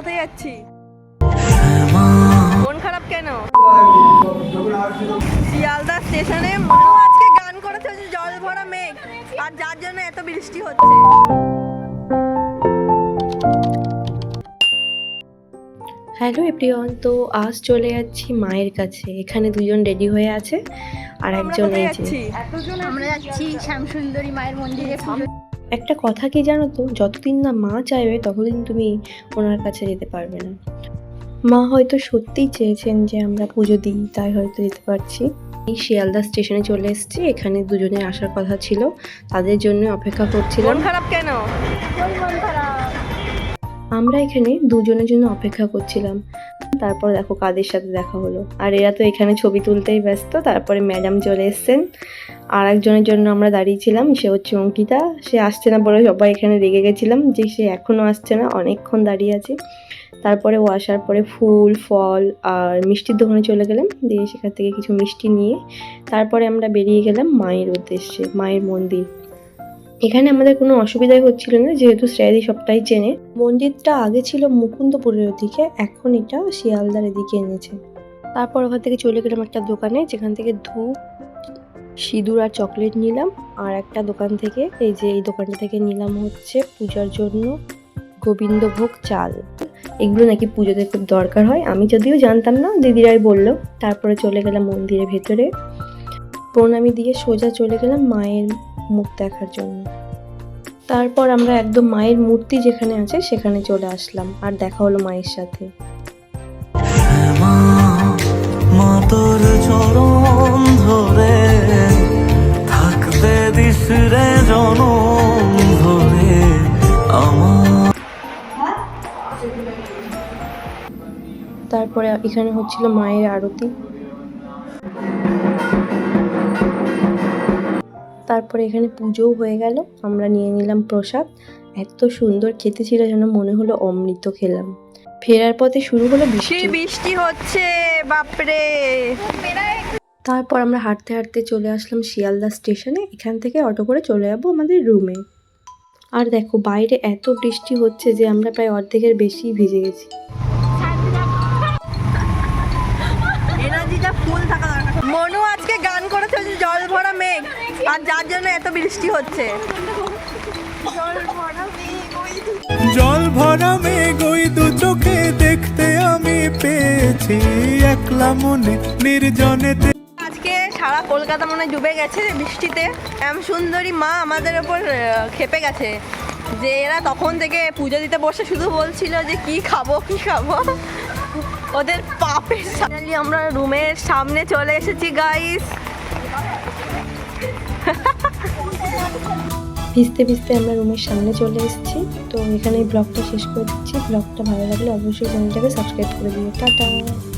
কোথায় যাচ্ছি? মন খারাপ কেন? শিয়ালদা স্টেশনে আজকে গান করেছে হচ্ছে জল ভরা মেঘ। আর যার জন্য এত বৃষ্টি হচ্ছে। হ্যালো এভরিওয়ান তো আজ চলে যাচ্ছি মায়ের কাছে। এখানে দুজন রেডি হয়ে আছে আর একজন এই যে আমরা যাচ্ছি শ্যামসুন্দরী মায়ের মন্দিরে একটা কথা কি জানো তো? যতদিন না মা চাইবে ততদিন তুমি ওনার কাছে যেতে পারবে না। মা হয়তো সত্যিই চেয়েছেন যে আমরা পুজো দিই তাই হয়তো যেতে পারছি। এই শিয়ালদা স্টেশনে চলে এসেছি এখানে দুজনে আসার কথা ছিল। তাদের জন্য অপেক্ষা করছিলাম। খারাপ কেন? আমরা এখানে দুজনের জন্য অপেক্ষা করছিলাম। তারপর দেখো কাদের সাথে দেখা হলো। আর এরা তো এখানে ছবি তুলতেই ব্যস্ত, তারপরে ম্যাডাম চলে এসছেন। আর একজনের জন্য আমরা দাঁড়িয়েছিলাম, সে হচ্ছে অঙ্কিতা। সে আসছে না বলে সবাই এখানে রেগে গেছিলাম যে সে এখনও আসছে না, অনেকক্ষণ দাঁড়িয়ে আছে। তারপরে ও আসার পরে ফুল, ফল আর মিষ্টির দোকানে চলে গেলাম, দিয়ে সেখান থেকে কিছু মিষ্টি নিয়ে তারপরে আমরা বেরিয়ে গেলাম মায়ের উদ্দেশ্যে, মায়ের মন্দির। এখানে আমাদের কোনো অসুবিধাই হচ্ছিল না, যেহেতু শ্রেয়াদি সবটাই চেনে। মন্দিরটা আগে ছিল মুকুন্দপুরের ওদিকে এখন এটা শিয়ালদার এদিকে এনেছে। তারপর ওখান থেকে চলে গেলাম একটা দোকানে, যেখান থেকে ধূপ, সিঁদুর আর চকলেট নিলাম। আর একটা দোকান থেকে, এই যে এই দোকানটা থেকে নিলাম হচ্ছে পূজার জন্য গোবিন্দভোগ চাল। এগুলো নাকি পুজোতে খুব দরকার হয়। আমি যদিও জানতাম না, দিদিরাই বলল। তারপরে চলে গেলাম মন্দিরের ভেতরে। প্রণামী দিয়ে সোজা চলে গেলাম মায়ের মুখ দেখার জন্য। তারপর আমরা একদম মায়ের মূর্তি যেখানে আছে সেখানে চলে আসলাম আর দেখা হলো মায়ের সাথে। মা মা চরণ ধরে থাকতে দিস জনম ধরে আমার। তারপরে এখানে হচ্ছিল মায়ের আরতি। তারপরে এখানে পুজোও হয়ে গেল। আমরা নিয়ে নিলাম প্রসাদ। এত সুন্দর খেতে ছিল যেন মনে হলো অমৃত খেলাম। ফেরার পথে শুরু হলো বৃষ্টি। বৃষ্টি হচ্ছে বাপরে! তারপর আমরা হাঁটতে হাঁটতে চলে আসলাম শিয়ালদা স্টেশনে। এখান থেকে অটো করে চলে যাব আমাদের রুমে। আর দেখো বাইরে এত বৃষ্টি হচ্ছে যে আমরা প্রায় অর্ধেকের বেশি ভিজে গেছি। মনু আজকে গান করেছে হচ্ছে জল ভরা মেঘ আর যার জন্য এত বৃষ্টি হচ্ছে। জল ভরা মেঘ ওই দু চোখে দেখতে আমি পেয়েছি একলা মনে নির্জনেতে। আজকে সারা কলকাতা মনে ডুবে গেছে বৃষ্টিতে। এম সুন্দরী মা আমাদের ওপর খেপে গেছে। যে এরা তখন থেকে পুজো দিতে বসে শুধু বলছিল যে কি খাব কি খাব। ওদের পাপের আমরা রুমের সামনে চলে এসেছি গাইস ভিজতে ভিজতে আমরা রুমের সামনে চলে এসেছি। তো এখানে ব্লগটা শেষ করে দিচ্ছি। ব্লগটা ভালো লাগলে অবশ্যই চ্যানেলটাকে সাবস্ক্রাইব করে দিও। টাটা!